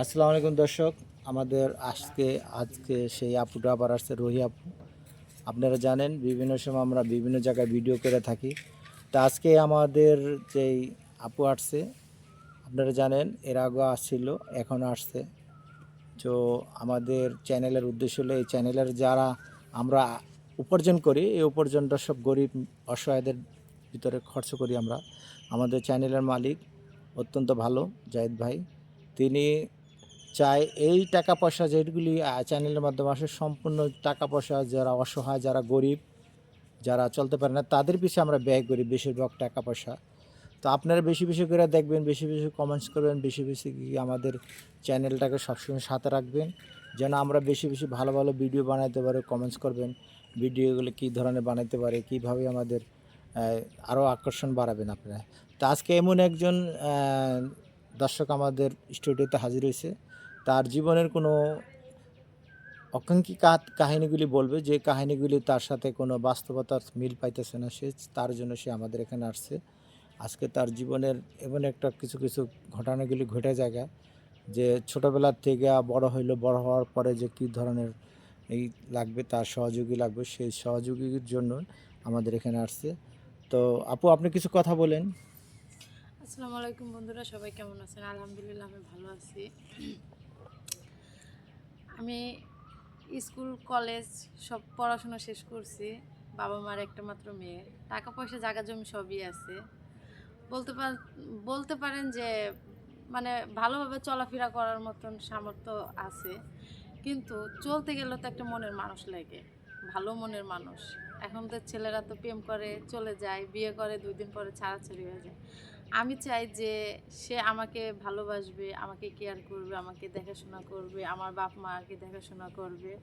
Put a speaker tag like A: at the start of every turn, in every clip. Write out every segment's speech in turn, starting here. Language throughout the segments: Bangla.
A: আসসালামু আলাইকুম দর্শক, আমাদের আজকে আজকে সেই আপুটা আবার আসছে, রোহি আপু। আপনারা জানেন, বিভিন্ন সময় আমরা বিভিন্ন জায়গায় ভিডিও করে থাকি। তা আজকে আমাদের যেই আপু আসছে, আপনারা জানেন, এর আগে আসছিল, এখন আসছে। তো আমাদের চ্যানেলের উদ্দেশ্য হলো, এই চ্যানেলের যারা আমরা উপার্জন করি, এই উপার্জনটা সব গরিব, অসহায়দের ভিতরে খরচ করি আমরা। আমাদের চ্যানেলের মালিক অত্যন্ত ভালো, জাহিদ ভাই। তিনি চায় এই টাকা পয়সা যেগুলি চ্যানেলের মাধ্যমে আসে, সম্পূর্ণ টাকা পয়সা যারা অসহায়, যারা গরিব, যারা চলতে পারে না, তাদের পিছিয়ে আমরা ব্যয় করি বেশিরভাগ টাকা পয়সা তো আপনারা বেশি বেশি করে দেখবেন, বেশি বেশি কমেন্টস করবেন, বেশি বেশি আমাদের চ্যানেলটাকে সবসময় সাথে রাখবেন, যেন আমরা বেশি বেশি ভালো ভালো ভিডিও বানাতে পারি কমেন্টস করবেন ভিডিওগুলো কী ধরনের বানাতে পারে, কীভাবে আমাদের আরও আকর্ষণ বাড়াবেন আপনারা। তো আজকে এমন একজন দর্শক আমাদের স্টুডিওতে হাজির হয়েছে। তার জীবনের কোনো অকাঙ্ক্ষী কাহিনীগুলি বলবে যে কাহিনীগুলি তার সাথে কোনো বাস্তবতার মিল পাইতেছে না। সে তার জন্য সে আমাদের এখানে আসছে। আজকে তার জীবনের এমন একটা কিছু কিছু ঘটনাগুলি ঘটে জায়গা যে ছোটোবেলার থেকে বড় হইল, বড় হওয়ার পরে যে কী ধরনের এই লাগবে, তার সহযোগী লাগবে, সেই সহযোগীর জন্য আমাদের এখানে আসছে। তো আপু, আপনি কিছু কথা বলেন।
B: আসসালামু আলাইকুম বন্ধুরা, সবাই কেমন আছেন? আলহামদুলিল্লাহ, আমি ভালো আছি। আমি স্কুল, কলেজ সব পড়াশোনা শেষ করছি। বাবা মার একটা মাত্র মেয়ে। টাকা পয়সা, জায়গা, জমি সবই আছে। বলতে বলতে পারেন যে মানে ভালোভাবে চলাফেরা করার মতন সামর্থ্য আছে। কিন্তু চলতে গেলে তো একটা মনের মানুষ লাগে। ভালো মনের মানুষ। এখন তো ছেলেরা তো প্রেম করে, চলে যায়, বিয়ে করে, দুই দিন পরে ছাড়াছাড়ি হয়ে যায়। আমি চাই যে সে আমাকে ভালোবাসবে আমাকে কেয়ার করবে আমাকে দেখাশোনা করবে আমার বাপ মাকে দেখাশোনা করবে।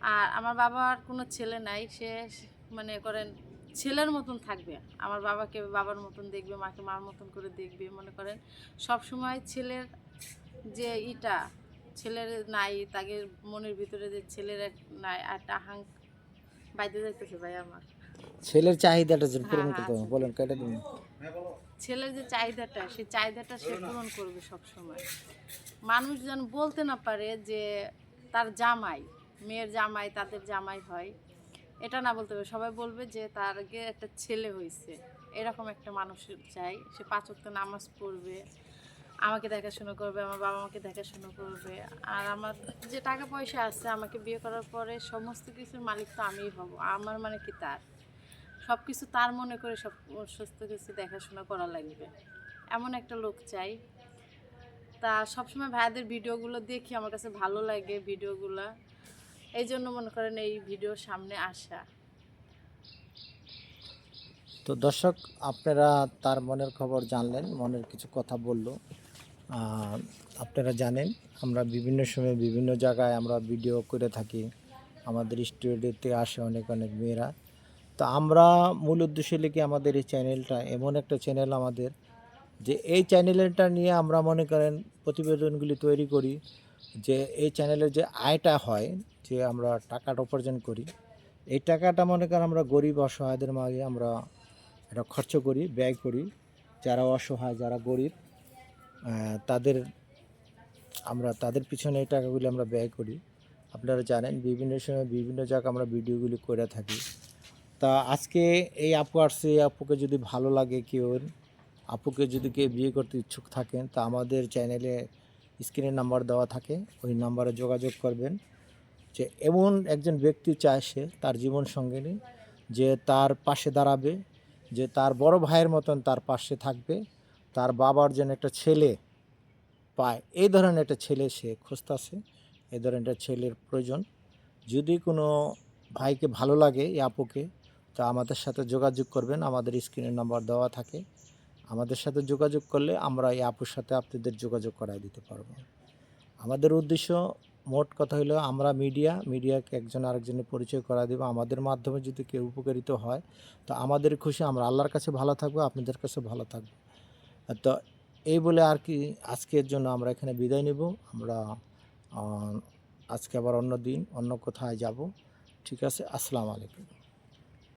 B: আর আমার বাবার কোনো ছেলে নাই সে মানে করেন ছেলের মতন থাকবে। আমার বাবাকে বাবার মতন দেখবে মাকে মার মতন করে দেখবে। মনে করেন সব সময় ছেলের যে ইটা ছেলের নাই তাকে মনের ভিতরে যে ছেলের এক- নাই একটা আহাং বাইতে যাইতেছে ভাই আমার।
A: ছেলের চাহিদাটা পূরণ
B: হ্যাঁ,
A: করতে
B: আচ্ছা।
A: বলেন কেটে দিন
B: ছেলের যে চাহিদাটা সেই চাহিদাটা সে পূরণ করবে সব সময় মানুষ যেন বলতে না পারে যে তার জামাই মেয়ের জামাই তাদের জামাই হয়। এটা না বলতে পারে। সবাই বলবে যে তার আগে একটা ছেলে হয়েছে। এরকম একটা মানুষ চাই। সে পাঁচ ওয়াক্ত নামাজ পড়বে আমাকে দেখাশোনা করবে আমার বাবা মাকে দেখাশোনা করবে। আর আমার যে টাকা পয়সা আছে আমাকে বিয়ে করার পরে সমস্ত কিছুর মালিক তো আমিই হব। আমার মানে কি তার? সব কিছু তার মনে করে সব সুস্থ কিছু দেখাশোনা করা লাগবে। এমন একটা লোক চাই। তা সবসময় ভাইয়াদের ভিডিওগুলো দেখি আমার কাছে ভালো লাগে ভিডিওগুলো। এই জন্য মনে করেন এই ভিডিও সামনে আসা।
A: তো দর্শক, আপনারা তার মনের খবর জানলেন, মনের কিছু কথা বলল। আপনারা জানেন, আমরা বিভিন্ন সময় বিভিন্ন জায়গায় আমরা ভিডিও করে থাকি। আমাদের স্টুডিওতে আসে অনেক অনেক মেয়েরা। তো আমরা মূল উদ্দেশ্য লিখে আমাদের এই চ্যানেলটা, এমন একটা চ্যানেল আমাদের যে এই চ্যানেলটা নিয়ে আমরা মনে করেন প্রতিবেদনগুলি তৈরি করি, যে এই চ্যানেলের যে আয়টা হয়, যে আমরা টাকাটা উপার্জন করি, এই টাকাটা মনে করেন আমরা গরিব অসহায়দের মাঝে আমরা এটা খরচ করি, ব্যয় করি। যারা অসহায়, যারা গরিব তাদের আমরা, তাদের পিছনে এই টাকাগুলি আমরা ব্যয় করি। আপনারা জানেন বিভিন্ন সময় বিভিন্ন জায়গায় আমরা ভিডিওগুলি করে থাকি। তা আজকে এই আপু আসছে এই আপুকে যদি ভালো লাগে কেউ, আপুকে যদি কেউ বিয়ে করতে ইচ্ছুক থাকেন, তা আমাদের চ্যানেলে স্ক্রিনের নাম্বার দেওয়া থাকে। ওই নাম্বারে যোগাযোগ করবেন। যে এমন একজন ব্যক্তি চায় সে তার জীবন সঙ্গিনী, যে তার পাশে দাঁড়াবে, যে তার বড় ভাইয়ের মতন তার পাশে থাকবে, তার বাবার যেন একটা ছেলে পায়। এই ধরনের একটা ছেলে সে খুঁজতেছে, এই ধরনের একটা ছেলের প্রয়োজন। যদি কোনো ভাইকে ভালো লাগে এই আপুকে তা আমাদের সাথে যোগাযোগ করবেন, আমাদের স্ক্রিনের নাম্বার দেওয়া থাকে। আমাদের সাথে যোগাযোগ করলে আমরা এই আপুর সাথে আপনাদের যোগাযোগ করাই দিতে পারব। আমাদের উদ্দেশ্য মোট কথা হলো আমরা মিডিয়া মিডিয়াকে একজন আরেকজনের পরিচয় করা দেবো। আমাদের মাধ্যমে যদি কেউ উপকারিত হয়, তো আমাদের খুশি। আমরা আল্লাহর কাছে ভালো থাকব, আপনাদের কাছে ভালো থাকব। তো এই বলে আর কি আজকের জন্য আমরা এখানে বিদায় নেব। আমরা আজকে আবার অন্য দিন, অন্য কোথায় যাব। ঠিক আছে, আসসালামু আলাইকুম।